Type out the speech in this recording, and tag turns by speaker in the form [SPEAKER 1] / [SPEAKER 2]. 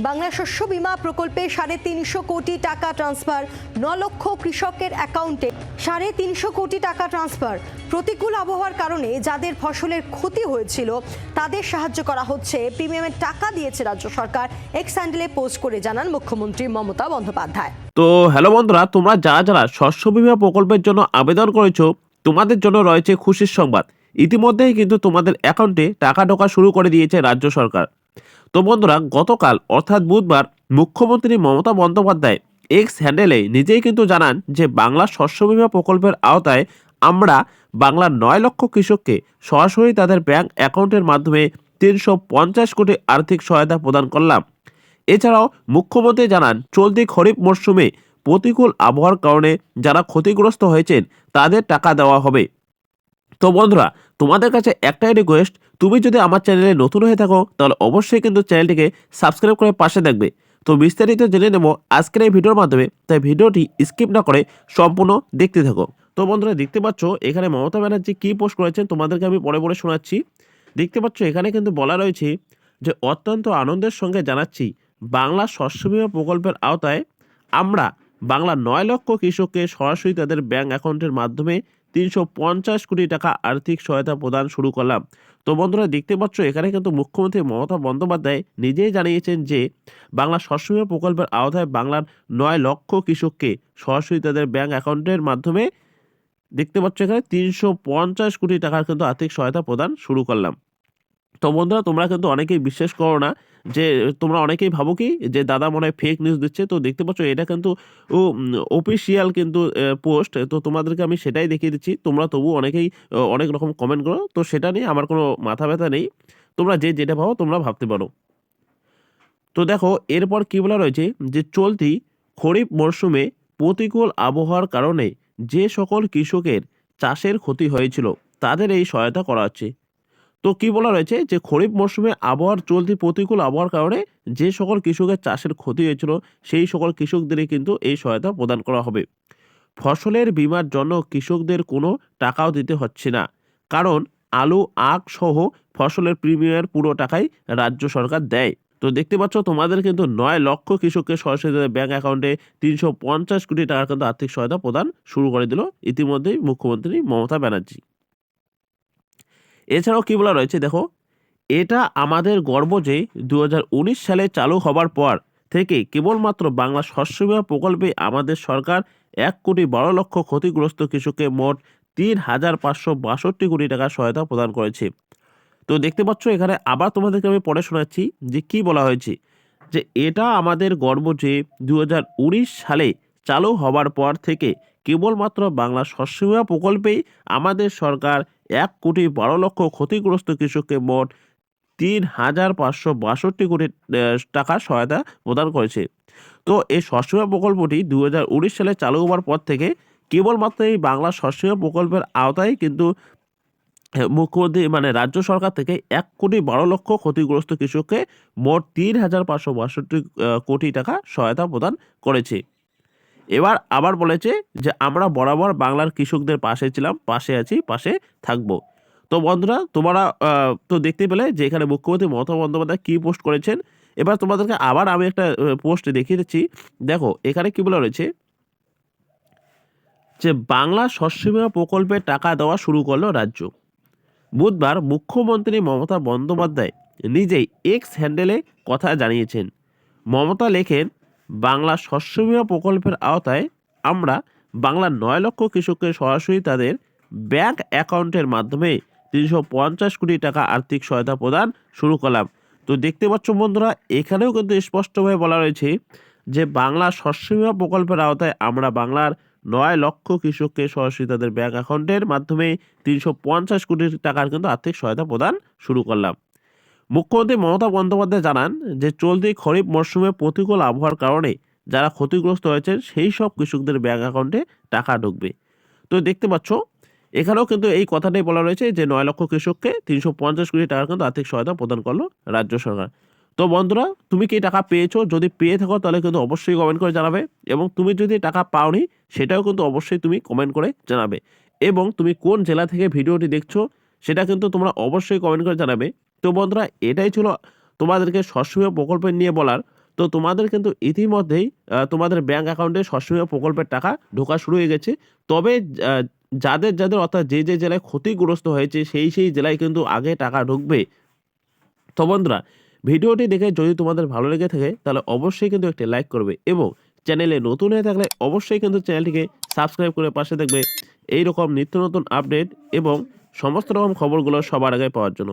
[SPEAKER 1] বাংলা শস্য বিমা প্রকল্পে সাড়ে তিনশো কোটি টাকা ট্রান্সফার, ন লক্ষ কৃষকের অ্যাকাউন্টে সাড়ে তিনশো কোটি টাকা ট্রান্সফার। প্রতিকূল আবহাওয়ার কারণে যাদের ফসলের ক্ষতি হয়েছিল, তাদের সাহায্য করা হচ্ছে। প্রিমিয়ামের টাকা দিয়েছে রাজ্য সরকার। এক্স হ্যান্ডেলে পোস্ট করে জানান মুখ্যমন্ত্রী মমতা বন্দ্যোপাধ্যায়।
[SPEAKER 2] তো হ্যালো বন্ধুরা, তোমরা যারা যারা শস্য বিমা প্রকল্পের জন্য আবেদন করেছ, তোমাদের জন্য রয়েছে খুশির সংবাদ। ইতিমধ্যেই কিন্তু তোমাদের অ্যাকাউন্টে টাকা ঢোকা শুরু করে দিয়েছে রাজ্য সরকার। তো বন্ধুরা, গতকাল অর্থাৎ বুধবার মুখ্যমন্ত্রী মমতা বন্দ্যোপাধ্যায় এক্স হ্যান্ডেলে নিজেই কিন্তু জানান যে, বাংলা শস্য বীমা প্রকল্পের আওতায় আমরা বাংলার নয় লক্ষ কৃষককে সরাসরি তাদের ব্যাংক অ্যাকাউন্টের মাধ্যমে তিনশো পঞ্চাশ কোটি আর্থিক সহায়তা প্রদান করলাম। এছাড়াও মুখ্যমন্ত্রী জানান, চলতি খরিফ মরশুমে প্রতিকূল আবহাওয়ার কারণে যারা ক্ষতিগ্রস্ত হয়েছেন, তাদের টাকা দেওয়া হবে। তো বন্ধুরা, তোমাদের কাছে একটাই রিকোয়েস্ট তুমি যদি আমার চ্যানেলে নতুন হয়ে থাকো, তাহলে অবশ্যই কিন্তু চ্যানেলটিকে সাবস্ক্রাইব করে পাশে থাকবে তো বিস্তারিত জেনে নেব আজকের এই ভিডিওর মাধ্যমে, তাই ভিডিওটি স্কিপ না করে সম্পূর্ণ দেখতে থাকো। তো বন্ধুরা, দেখতে পাচ্ছ, এখানে মমতা ব্যানার্জি কী পোস্ট করেছেন তোমাদেরকে আমি পরে পরে শোনাচ্ছি। দেখতে পাচ্ছ, এখানে কিন্তু বলা রয়েছে যে, অত্যন্ত আনন্দের সঙ্গে জানাচ্ছি, বাংলা শস্য বীমা প্রকল্পের আওতায় আমরা বাংলা নয় লক্ষ কৃষককে সরাসরি তাদের ব্যাংক অ্যাকাউন্টের মাধ্যমে তিনশো পঞ্চাশ কোটি টাকা আর্থিক সহায়তা প্রদান শুরু করলাম। তো বন্ধুরা, দেখতে পাচ্ছ, এখানে কিন্তু মুখ্যমন্ত্রী মমতা বন্দ্যোপাধ্যায় নিজেই জানিয়েছেন যে, বাংলা শস্য প্রকল্পের আওতায় বাংলার নয় লক্ষ কৃষককে সরাসরি তাদের ব্যাঙ্ক অ্যাকাউন্টের মাধ্যমে, দেখতে পাচ্ছ এখানে তিনশো পঞ্চাশ কোটি টাকার কিন্তু আর্থিক সহায়তা প্রদান শুরু করলাম। তো বন্ধুরা, তোমরা কিন্তু অনেকেই বিশ্বাস করো না যে, তোমরা অনেকেই ভাবো কি যে, দাদা মনে হয় ফেক নিউজ দিচ্ছে। তো দেখতে পাচ্ছ, এটা কিন্তু অফিসিয়াল কিন্তু পোস্ট তো তোমাদেরকে আমি সেটাই দেখিয়ে দিচ্ছি। তোমরা তবু অনেকেই অনেক রকম কমেন্ট করো। তো সেটা নিয়ে আমার কোনো মাথা ব্যথা নেই। তোমরা যে যেটা ভাবো, তোমরা ভাবতে পারো। তো দেখো, এরপর কি বলা রয়েছে যে, চলতি খরিফ মরশুমে প্রতিকূল আবহাওয়ার কারণে যে সকল কৃষকের চাষের ক্ষতি হয়েছিল, তাদের এই সহায়তা করা হচ্ছে। তো কি বলা রয়েছে যে খরিফ মরশুমে আবহাওয়ার চলতি প্রতিকূল আবহাওয়ার কারণে যে সকল কৃষকের চাষের ক্ষতি হয়েছিল, সেই সকল কৃষকদেরই কিন্তু এই সহায়তা প্রদান করা হবে। ফসলের বীমার জন্য কৃষকদের কোনো টাকাও দিতে হচ্ছে না। কারণ আলু, আখ সহ ফসলের প্রিমিয়ামের পুরো টাকাই রাজ্য সরকার দেয়। তো দেখতে পাচ্ছ তোমাদের কিন্তু নয় লক্ষ কৃষককে সরাসরি ব্যাংক অ্যাকাউন্টে তিনশো পঞ্চাশ কোটি টাকার কিন্তু আর্থিক সহায়তা প্রদান শুরু করে দিল। ইতিমধ্যেই মুখ্যমন্ত্রী মমতা ব্যানার্জি। এছাড়াও কী বলা রয়েছে, দেখো? এটা আমাদের গর্ব যে দু হাজার উনিশ সালে চালু হবার পর থেকে কেবলমাত্র বাংলা শস্য বিমা প্রকল্পে আমাদের সরকার এক কোটি বারো লক্ষ ক্ষতিগ্রস্ত কৃষককে মোট তিন হাজার পাঁচশো বাষট্টি কোটি টাকা সহায়তা প্রদান করেছে। তো দেখতে পাচ্ছ, এখানে আবার তোমাদেরকে আমি পড়ে শোনাচ্ছি যে কি বলা হয়েছে। যে এটা আমাদের গর্ব যে দু হাজার উনিশ সালে চালু হবার পর থেকে কেবলমাত্র বাংলা শস্য বীমা প্রকল্পেই আমাদের সরকার এক কোটি বারো লক্ষ ক্ষতিগ্রস্ত কৃষককে মোট তিন হাজার পাঁচশো বাষট্টি কোটি টাকা সহায়তা প্রদান করেছে। তো এই শস্য বীমা প্রকল্পটি দু হাজার উনিশ সালে চালু হওয়ার পর থেকে কেবলমাত্র এই বাংলা শস্য বীমা প্রকল্পের আওতায় কিন্তু মুখ্যমন্ত্রী মানে রাজ্য সরকার থেকে এক কোটি বারো লক্ষ ক্ষতিগ্রস্ত কৃষককে মোট তিন হাজার পাঁচশো বাষট্টি কোটি টাকা সহায়তা প্রদান করেছে। এবার আবার বলেছে যে, আমরা বরাবর বাংলার কৃষকদের পাশে ছিলাম, পাশে আছি, পাশে থাকব। তো বন্ধুরা, তোমরা তো দেখতে পেলে যে, এখানে মুখ্যমন্ত্রী মমতা বন্দ্যোপাধ্যায় কী পোস্ট করেছেন। এবার তোমাদেরকে আবার আমি একটা পোস্ট দেখিয়ে দিচ্ছি। দেখো, এখানে কী বলা রয়েছে? যে, বাংলা শস্য বীমা প্রকল্পে টাকা দেওয়া শুরু করল রাজ্য। বুধবার মুখ্যমন্ত্রী মমতা বন্দ্যোপাধ্যায় নিজেই এক্স হ্যান্ডেলে কথা জানিয়েছেন। মমতা লেখেন বাংলা শস্য বীমা প্রকল্পের আওতায় আমরা বাংলার নয় লক্ষ কৃষককে সরাসরি তাদের ব্যাংক অ্যাকাউন্টের মাধ্যমে তিনশো পঞ্চাশ কোটি টাকা আর্থিক সহায়তা প্রদান শুরু করলাম। তো দেখতে পাচ্ছ বন্ধুরা, এখানেও কিন্তু স্পষ্টভাবে বলা রয়েছে যে বাংলা শস্য বীমা প্রকল্পের আওতায় আমরা বাংলার নয় লক্ষ কৃষককে সরাসরি তাদের ব্যাংক অ্যাকাউন্টের মাধ্যমে তিনশো পঞ্চাশ কোটি টাকার কিন্তু আর্থিক সহায়তা প্রদান শুরু করলাম। মুখ্যমন্ত্রী মমতা বন্দ্যোপাধ্যায় জানান যে চলতি খরিফ মরশুমে প্রতিকূল আবহাওয়ার কারণে যারা ক্ষতিগ্রস্ত হয়েছেন, সেই সব কৃষকদের ব্যাঙ্ক অ্যাকাউন্টে টাকা ঢুকবে। তো দেখতে পাচ্ছ, এখানেও কিন্তু এই কথাটাই বলা রয়েছে যে নয় লক্ষ কৃষককে তিনশো পঞ্চাশ কোটি টাকার কিন্তু আর্থিক সহায়তা প্রদান করল রাজ্য সরকার। তো বন্ধুরা, তুমি কি টাকা পেয়েছ? যদি পেয়ে থাকো, তাহলে কিন্তু অবশ্যই কমেন্ট করে জানাবে এবং তুমি যদি টাকা পাওনি, সেটাও কিন্তু অবশ্যই তুমি কমেন্ট করে জানাবে। এবং তুমি কোন জেলা থেকে ভিডিওটি দেখছ, সেটা কিন্তু তোমরা অবশ্যই কমেন্ট করে জানাবে। তো বন্ধুরা, এটাই ছিল তোমাদেরকে বীমা প্রকল্প নিয়ে বলার। তো তোমাদের কিন্তু ইতিমধ্যেই তোমাদের ব্যাংক অ্যাকাউন্টে শস্য প্রকল্পের টাকা ঢোকা শুরু হয়ে গেছে। তবে যাদের যাদের অর্থাৎ যে যে জেলায় ক্ষতিগ্রস্ত হয়েছে, সেই সেই জেলায় কিন্তু আগে টাকা ঢুকবে। তো বন্ধুরা, ভিডিওটি দেখে যদি তোমাদের ভালো লেগে থাকে, তাহলে অবশ্যই কিন্তু একটি লাইক করবে এবং চ্যানেলে নতুন হয়ে থাকলে অবশ্যই কিন্তু চ্যানেলটিকে সাবস্ক্রাইব করে পাশে দেখবে। এই রকম নিত্য নতুন আপডেট এবং সমস্ত রকম খবরগুলো সবার আগে পাওয়ার জন্য।